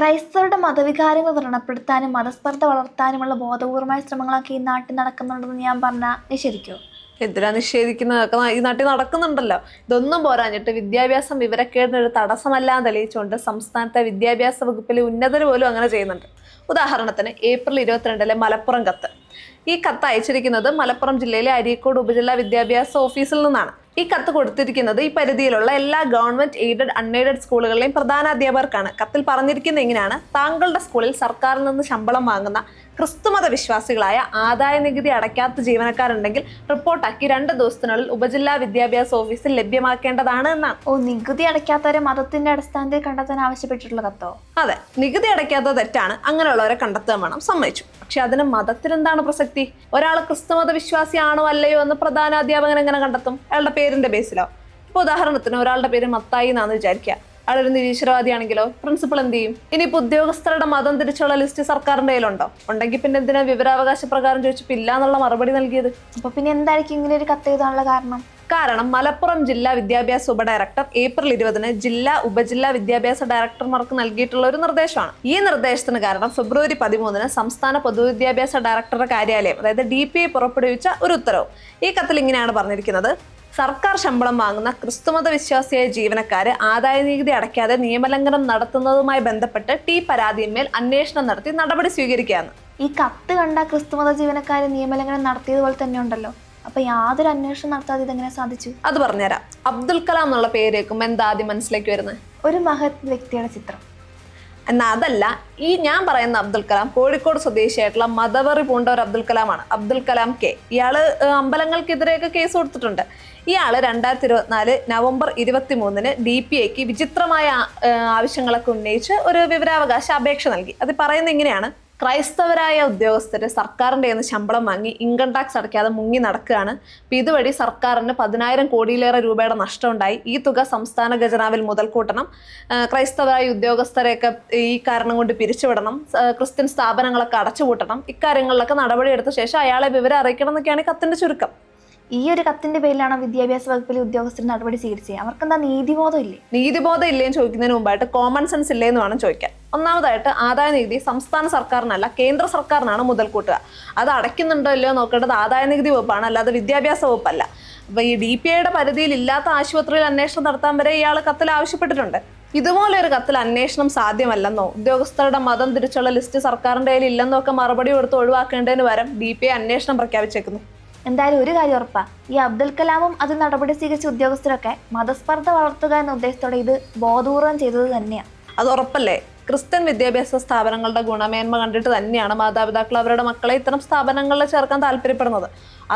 ക്രൈസ്തവരുടെ മതവികാരങ്ങൾ വ്രണപ്പെടുത്താനും മതസ്പർദ്ധ വളർത്താനുമുള്ള ബോധപൂർവമായ ശ്രമങ്ങളൊക്കെ ഈ നാട്ടിൽ നടക്കുന്നുണ്ടെന്ന് ഞാൻ പറഞ്ഞാൽ നിഷേധിക്കോ. എന്തിനാ നിഷേധിക്കുന്നതൊക്കെ ഈ നാട്ടിൽ നടക്കുന്നുണ്ടല്ലോ. ഇതൊന്നും പോരാഞ്ഞിട്ട് വിദ്യാഭ്യാസം വിവരക്കേടിനൊരു തടസ്സമല്ലാന്ന് തെളിയിച്ചുകൊണ്ട് സംസ്ഥാനത്തെ വിദ്യാഭ്യാസ വകുപ്പിലെ ഉന്നതർ പോലും അങ്ങനെ ചെയ്യുന്നുണ്ട്. ഉദാഹരണത്തിന് ഏപ്രിൽ ഇരുപത്തിരണ്ടിലെ മലപ്പുറം കത്ത്. ഈ കത്ത് അയച്ചിരിക്കുന്നത് മലപ്പുറം ജില്ലയിലെ അരീക്കോട് ഉപജില്ലാ വിദ്യാഭ്യാസ ഓഫീസിൽ നിന്നാണ്. ഈ കത്ത് കൊടുത്തിരിക്കുന്നത് ഈ പരിധിയിലുള്ള എല്ലാ ഗവൺമെന്റ് എയ്ഡഡ് അൺഎയ്ഡഡ് സ്കൂളുകളിലെയും പ്രധാന അധ്യാപകർക്കാണ്. കത്തിൽ പറഞ്ഞിരിക്കുന്നത് എങ്ങനെയാണ് താങ്കളുടെ സ്കൂളിൽ സർക്കാരിൽ നിന്ന് ശമ്പളം വാങ്ങുന്ന ക്രിസ്തുമത വിശ്വാസികളായ ആദായ നികുതി അടയ്ക്കാത്ത ജീവനക്കാരുണ്ടെങ്കിൽ റിപ്പോർട്ടാക്കി രണ്ട് ദിവസത്തിനുള്ളിൽ ഉപജില്ലാ വിദ്യാഭ്യാസ ഓഫീസിൽ ലഭ്യമാക്കേണ്ടതാണ് എന്നാണ്. ഓ നികുതി അടയ്ക്കാത്തവരെ മതത്തിന്റെ അടിസ്ഥാനത്തിൽ കണ്ടെത്താൻ ആവശ്യപ്പെട്ടിട്ടുള്ള കത്തോ അതെ നികുതി അടയ്ക്കാത്ത തെറ്റാണ്. അങ്ങനെയുള്ളവരെ കണ്ടെത്താൻ വേണം സമ്മതിച്ചു. പക്ഷെ അതിന് മതത്തിന് എന്താണ് പ്രസക്തി? ഒരാൾ ക്രിസ്തുമത വിശ്വാസിയാണോ അല്ലയോ എന്ന് പ്രധാന അധ്യാപകൻ എങ്ങനെ കണ്ടെത്തും? അയാളുടെ പേരിന്റെ ബേസിലോ ഇപ്പൊ ഉദാഹരണത്തിന് ഒരാളുടെ പേര് മത്തായി എന്നാന്ന് വിചാരിക്കുക. അയാളൊരു നിരീശ്വരവാദിയാണെങ്കിലോ? പ്രിൻസിപ്പൾ എന്ത് ചെയ്യും? ഇനിയിപ്പോ ഉദ്യോഗസ്ഥരുടെ മതം തിരിച്ചുള്ള ലിസ്റ്റ് സർക്കാരിന്റെ കയ്യിലുണ്ടോ? ഉണ്ടെങ്കിൽ പിന്നെ എന്തിനാ വിവരാവകാശ പ്രകാരം ചോദിച്ചപ്പോൾ ഇല്ല എന്നുള്ള മറുപടി നൽകിയത്? അപ്പൊ പിന്നെ എന്തായിരിക്കും ഇങ്ങനെ ഒരു കത്ത് എഴുതാനുള്ള കാരണം? കാരണം മലപ്പുറം ജില്ലാ വിദ്യാഭ്യാസ ഉപഡയറക്ടർ ഏപ്രിൽ ഇരുപതിന് ജില്ലാ ഉപജില്ലാ വിദ്യാഭ്യാസ ഡയറക്ടർമാർക്ക് നൽകിയിട്ടുള്ള ഒരു നിർദ്ദേശമാണ്. ഈ നിർദ്ദേശത്തിന് കാരണം ഫെബ്രുവരി പതിമൂന്നിന് സംസ്ഥാന പൊതുവിദ്യാഭ്യാസ ഡയറക്ടറുടെ കാര്യാലയം അതായത് ഡി പി ഐ പുറപ്പെടുവിച്ച ഒരു ഉത്തരവ്. ഈ കത്തിൽ ഇങ്ങനെയാണ് പറഞ്ഞിരിക്കുന്നത്. സർക്കാർ ശമ്പളം വാങ്ങുന്ന ക്രിസ്തുമത വിശ്വാസിയായ ജീവനക്കാര് ആദായ നികുതി അടയ്ക്കാതെ നിയമലംഘനം നടത്തുന്നതുമായി ബന്ധപ്പെട്ട് ടി പരാതിന്മേൽ അന്വേഷണം നടത്തി നടപടി സ്വീകരിക്കുകയാണ്. ഈ കത്ത് കണ്ട ക്രിസ്തുമത ജീവനക്കാരെ നിയമലംഘനം നടത്തിയതുപോലെ തന്നെ ഉണ്ടല്ലോ. അപ്പൊ യാതൊരു അന്വേഷണം നടത്താതെ ഇതെങ്ങനെ സാധിച്ചു? അത് പറഞ്ഞുതരാം. അബ്ദുൽ കലാം എന്നുള്ള പേരേക്കും എന്താ ആദ്യം മനസ്സിലേക്ക് വരുന്നത്? ഒരു മഹത് വ്യക്തിയുടെ ചിത്രം. എന്നാൽ അതല്ല ഈ ഞാൻ പറയുന്ന അബ്ദുൽ കലാം കോഴിക്കോട് സ്വദേശിയായിട്ടുള്ള മതവറി പൂണ്ട ഒരു അബ്ദുൽ കലാമാണ്. അബ്ദുൽ കലാം കെ. ഇയാൾ അമ്പലങ്ങൾക്കെതിരെയൊക്കെ കേസ് കൊടുത്തിട്ടുണ്ട്. ഇയാൾ രണ്ടായിരത്തി ഇരുപത്തിനാല് നവംബർ ഇരുപത്തി മൂന്നിന് ഡി പി ഐക്ക് വിചിത്രമായ ആവശ്യങ്ങളൊക്കെ ഉന്നയിച്ച് ഒരു വിവരാവകാശ അപേക്ഷ നൽകി. അത് പറയുന്നത് ഇങ്ങനെയാണ്. ക്രൈസ്തവരായ ഉദ്യോഗസ്ഥർ സർക്കാരിന്റെ നിന്ന് ശമ്പളം വാങ്ങി ഇൻകം ടാക്സ് അടയ്ക്കാതെ മുങ്ങി നടക്കുകയാണ്. അപ്പം ഇതുവഴി സർക്കാരിന് പതിനായിരം കോടിയിലേറെ രൂപയുടെ നഷ്ടമുണ്ടായി. ഈ തുക സംസ്ഥാന ഖജനാവിൽ മുതൽക്കൂട്ടണം കൂട്ടണം. ക്രൈസ്തവരായ ഉദ്യോഗസ്ഥരെയൊക്കെ ഈ കാരണം കൊണ്ട് പിരിച്ചുവിടണം. ക്രിസ്ത്യൻ സ്ഥാപനങ്ങളൊക്കെ അടച്ചുപൂട്ടണം. ഇക്കാര്യങ്ങളിലൊക്കെ നടപടിയെടുത്ത ശേഷം അയാളെ വിവരം അറിയിക്കണം എന്നൊക്കെയാണ് കത്തിന്റെ ചുരുക്കം. ഈ ഒരു കത്തിന്റെ പേരിലാണ് വിദ്യാഭ്യാസ വകുപ്പിലെ ഉദ്യോഗസ്ഥർ നടപടി സ്വീകരിച്ചത്? അവർക്കെന്താ നീതിബോധം ഇല്ലേ നീതിബോധം ഇല്ലേന്ന് ചോദിക്കുന്നതിന് മുമ്പായിട്ട് കോമൺ സെൻസ് ഇല്ലേന്ന് വേണം ചോദിക്കാൻ. ഒന്നാമതായിട്ട് ആദായ നികുതി സംസ്ഥാന സർക്കാരിനല്ല കേന്ദ്ര സർക്കാരിനാണ് മുതൽക്കൂട്ടുക. അത് അടയ്ക്കുന്നുണ്ടോ ഇല്ലയോ നോക്കേണ്ടത് ആദായ നികുതി വകുപ്പാണ് അല്ലാതെ വിദ്യാഭ്യാസ വകുപ്പല്ല. അപ്പൊ ഈ ഡി പി ഐയുടെ പരിധിയിൽ ഇല്ലാത്ത ആശുപത്രിയിൽ അന്വേഷണം നടത്താൻ വരെ ഇയാൾ കത്തിൽ ആവശ്യപ്പെട്ടിട്ടുണ്ട്. ഇതുപോലെ ഒരു കത്തിൽ അന്വേഷണം സാധ്യമല്ലെന്നോ ഉദ്യോഗസ്ഥരുടെ മതം തിരിച്ചുള്ള ലിസ്റ്റ് സർക്കാരിന്റെ കയ്യിൽ ഇല്ലെന്നോ ഒക്കെ മറുപടി കൊടുത്ത് ഒഴിവാക്കേണ്ടതിന് പകരം ഡി പി ഐ അന്വേഷണം പ്രഖ്യാപിച്ചേക്കുന്നു. എന്തായാലും ഒരു കാര്യം ഉറപ്പാ ഈ അബ്ദുൽ കലാമും അത് നടപടി സ്വീകരിച്ച ഉദ്യോഗസ്ഥരൊക്കെ മതസ്പർദ്ധ വളർത്തുക എന്ന ഉദ്ദേശത്തോടെ ഇത് ബോധപൂർവം ചെയ്തത് തന്നെയാണ് അത് ഉറപ്പല്ലേ? ക്രിസ്ത്യൻ വിദ്യാഭ്യാസ സ്ഥാപനങ്ങളുടെ ഗുണമേന്മ കണ്ടിട്ട് തന്നെയാണ് മാതാപിതാക്കൾ അവരുടെ മക്കളെ ഇത്തരം സ്ഥാപനങ്ങളിൽ ചേർക്കാൻ താല്പര്യപ്പെടുന്നത്.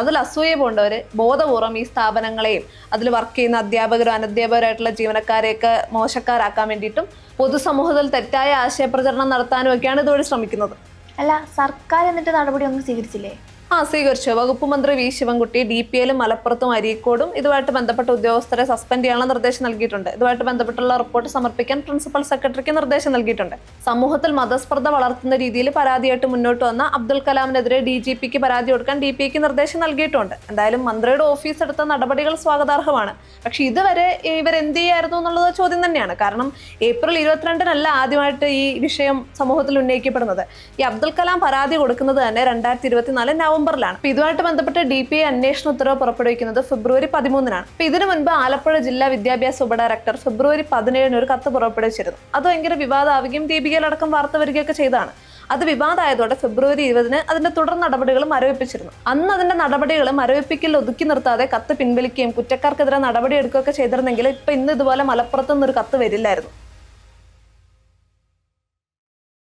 അതിൽ അസൂയ പോണ്ടവർ ബോധപൂർവം ഈ സ്ഥാപനങ്ങളെയും അതിൽ വർക്ക് ചെയ്യുന്ന അധ്യാപകരും അനധ്യാപകരായിട്ടുള്ള ജീവനക്കാരെയൊക്കെ മോശക്കാരാക്കാൻ വേണ്ടിയിട്ടും പൊതുസമൂഹത്തിൽ തെറ്റായ ആശയപ്രചരണം നടത്താനും ഒക്കെയാണ് ഇതുവഴി ശ്രമിക്കുന്നത്. അല്ല സർക്കാർ എന്നിട്ട് നടപടി ഒന്നും സ്വീകരിച്ചില്ലേ? ആ സ്വീകരിച്ചു. വകുപ്പ് മന്ത്രി വി ശിവൻകുട്ടി ഡി പി എല്ലും മലപ്പുറത്തും അരീക്കോടും ഇതുമായിട്ട് ബന്ധപ്പെട്ട ഉദ്യോഗസ്ഥരെ സസ്പെൻഡ് ചെയ്യാനുള്ള നിർദ്ദേശം നൽകിയിട്ടുണ്ട്. ഇതുമായിട്ട് ബന്ധപ്പെട്ടുള്ള റിപ്പോർട്ട് സമർപ്പിക്കാൻ പ്രിൻസിപ്പൽ സെക്രട്ടറിക്ക് നിർദ്ദേശം നൽകിയിട്ടുണ്ട്. സമൂഹത്തിൽ മതസ്പർദ്ധ വളർത്തുന്ന രീതിയിൽ പരാതിയായിട്ട് മുന്നോട്ട് വന്ന അബ്ദുൽ കലാമിനെതിരെ ഡി ജി പിക്ക് പരാതി കൊടുക്കാൻ ഡി പിക്ക് നിർദ്ദേശം നൽകിയിട്ടുണ്ട്. എന്തായാലും മന്ത്രിയുടെ ഓഫീസ് എടുത്ത നടപടികൾ സ്വാഗതാർഹമാണ്. പക്ഷേ ഇതുവരെ ഇവർ ഇവരെന്ത് ചെയ്യായിരുന്നു എന്നുള്ളത് ചോദ്യം തന്നെയാണ്. കാരണം ഏപ്രിൽ ഇരുപത്തിരണ്ടിനല്ല ആദ്യമായിട്ട് ഈ വിഷയം സമൂഹത്തിൽ ഉന്നയിക്കപ്പെടുന്നത്. ഈ അബ്ദുൽ കലാം പരാതി കൊടുക്കുന്നത് തന്നെ രണ്ടായിരത്തി ഇരുപത്തിനാല് നവംബറിലാണ്. അപ്പൊ ഇതുമായിട്ട് ബന്ധപ്പെട്ട് ഡി പി ഐ അന്വേഷണ ഉത്തരവ് പുറപ്പെടുവിക്കുന്നത് ഫെബ്രുവരി പതിമൂന്നിനാണ്. അപ്പൊ ഇതിനു മുൻപ് ആലപ്പുഴ ജില്ലാ വിദ്യാഭ്യാസ ഉപഡയറക്ടർ ഫെബ്രുവരി പതിനേഴിന് ഒരു കത്ത് പുറപ്പെടുവിച്ചിരുന്നു. അത് ഭയങ്കര വിവാദമാവുകയും ദീപികയിലടക്കം വാർത്ത വരികയൊക്കെ ചെയ്താണ് അത് വിവാദമായതോടെ ഫെബ്രുവരി ഇരുപതിന് അതിന്റെ തുടർ നടപടികൾ മരവിപ്പിച്ചിരുന്നു. അന്ന് അതിന്റെ നടപടികൾ മരവിപ്പിക്കൽ ഒതുക്കി നിർത്താതെ കത്ത് പിൻവലിക്കുകയും കുറ്റക്കാർക്കെതിരെ നടപടിയെടുക്കുകയൊക്കെ ചെയ്തിരുന്നെങ്കിൽ ഇപ്പൊ ഇന്ന് ഇതുപോലെ മലപ്പുറത്തുനിന്ന് ഒരു കത്ത് വരില്ലായിരുന്നു.